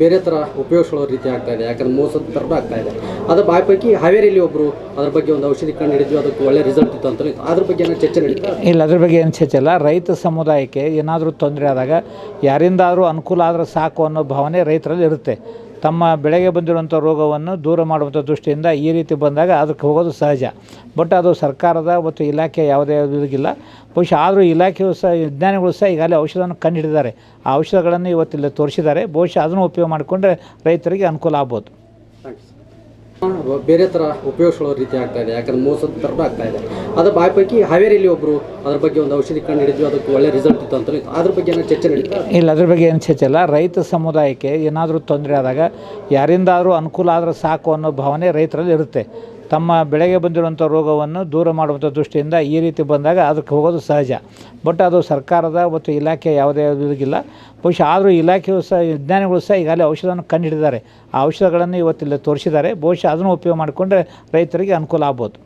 ಬೇರೆ ಥರ ಉಪಯೋಗಿಸೋ ರೀತಿ ಆಗ್ತಾ ಇದೆ, ಯಾಕಂದ್ರೆ ಮೋಸದ ಥರನೂ ಆಗ್ತಾ ಇದೆ. ಅದ್ರ ಆ ಪೈಕಿ ಹಾವೇರಿಯಲ್ಲಿ ಒಬ್ಬರು ಅದ್ರ ಬಗ್ಗೆ ಒಂದು ಔಷಧಿ ಕಂಡು ಹಿಡಿದ್ವಿ ಅದಕ್ಕೆ ಒಳ್ಳೆ ರಿಸಲ್ಟ್ ಇತ್ತು ಅಂತ ಅದ್ರ ಬಗ್ಗೆ ಏನೋ ಚರ್ಚೆ ನಡೀತಾ ಇಲ್ಲ, ಅದ್ರ ಬಗ್ಗೆ ಏನು ಚರ್ಚೆಲ್ಲ ರೈತ ಸಮುದಾಯಕ್ಕೆ ಏನಾದರೂ ತೊಂದರೆ ಆದಾಗ ಯಾರಿಂದಾದರೂ ಅನುಕೂಲ ಆದರೆ ಸಾಕು ಅನ್ನೋ ಭಾವನೆ ರೈತರಲ್ಲಿ ಇರುತ್ತೆ. ತಮ್ಮ ಬೆಳೆಗೆ ಬಂದಿರುವಂಥ ರೋಗವನ್ನು ದೂರ ಮಾಡುವಂಥ ದೃಷ್ಟಿಯಿಂದ ಈ ರೀತಿ ಬಂದಾಗ ಅದಕ್ಕೆ ಹೋಗೋದು ಸಹಜ. ಬಟ್ ಅದು ಸರ್ಕಾರದ ಮತ್ತು ಇಲಾಖೆ ಯಾವುದೇ ಇದಿಲ್ಲ ಬಹುಶಃ ಆದರೂ ಇಲಾಖೆಯು ಸಹ, ವಿಜ್ಞಾನಿಗಳು ಸಹ ಈಗಾಗಲೇ ಔಷಧವನ್ನು ಕಂಡುಹಿಡಿದ್ದಾರೆ ಆ ಔಷಧಗಳನ್ನು ಇವತ್ತಿಲ್ಲ ತೋರಿಸಿದ್ದಾರೆ. ಬಹುಶಃ ಅದನ್ನು ಉಪಯೋಗ ಮಾಡಿಕೊಂಡ್ರೆ ರೈತರಿಗೆ ಅನುಕೂಲ ಆಗ್ಬೋದು. ಬೇರೆ ಥರ ಉಪಯೋಗಿಸ್ಕೊಳ್ಳೋ ರೀತಿ ಆಗ್ತಾ ಇದೆ, ಯಾಕಂದ್ರೆ ಮೋಸದ ತರ ಆಗ್ತಾ ಇದೆ. ಅದ್ರ ಆ ಪೈಕಿ ಹಾವೇರಿಯಲ್ಲಿ ಒಬ್ಬರು ಅದ್ರ ಬಗ್ಗೆ ಒಂದು ಔಷಧಿ ಕಂಡು ಹಿಡಿದ್ವಿ ಅದಕ್ಕೆ ಒಳ್ಳೆ ರಿಸಲ್ಟ್ ಇತ್ತು ಅಂತ ಇತ್ತು. ಅದ್ರ ಬಗ್ಗೆ ಏನೋ ಚರ್ಚೆ ನಡೀತಾ ಇಲ್ಲ, ಅದ್ರ ಬಗ್ಗೆ ಏನು ಚರ್ಚೆಲ್ಲ ರೈತ ಸಮುದಾಯಕ್ಕೆ ಏನಾದರೂ ತೊಂದರೆ ಆದಾಗ ಯಾರಿಂದಾದರೂ ಅನುಕೂಲ ಆದರೆ ಸಾಕು ಅನ್ನೋ ಭಾವನೆ ರೈತರಲ್ಲಿ ಇರುತ್ತೆ. ತಮ್ಮ ಬೆಳೆಗೆ ಬಂದಿರುವಂಥ ರೋಗವನ್ನು ದೂರ ಮಾಡುವಂಥ ದೃಷ್ಟಿಯಿಂದ ಈ ರೀತಿ ಬಂದಾಗ ಅದಕ್ಕೆ ಹೋಗೋದು ಸಹಜ. ಬಟ್ ಅದು ಸರ್ಕಾರದ ಮತ್ತು ಇಲಾಖೆ ಯಾವುದೇ ಇದಿಲ್ಲ. ಬಹುಶಃ ಆದರೂ ಇಲಾಖೆಯು ಸಹ, ವಿಜ್ಞಾನಿಗಳು ಸಹ ಈಗಾಗಲೇ ಔಷಧವನ್ನು ಕಂಡುಹಿಡಿದ್ದಾರೆ ಆ ಔಷಧಗಳನ್ನು ಇವತ್ತಿಲ್ಲಿ ತೋರಿಸಿದ್ದಾರೆ. ಬಹುಶಃ ಅದನ್ನು ಉಪಯೋಗ ಮಾಡಿಕೊಂಡ್ರೆ ರೈತರಿಗೆ ಅನುಕೂಲ ಆಗ್ಬೋದು.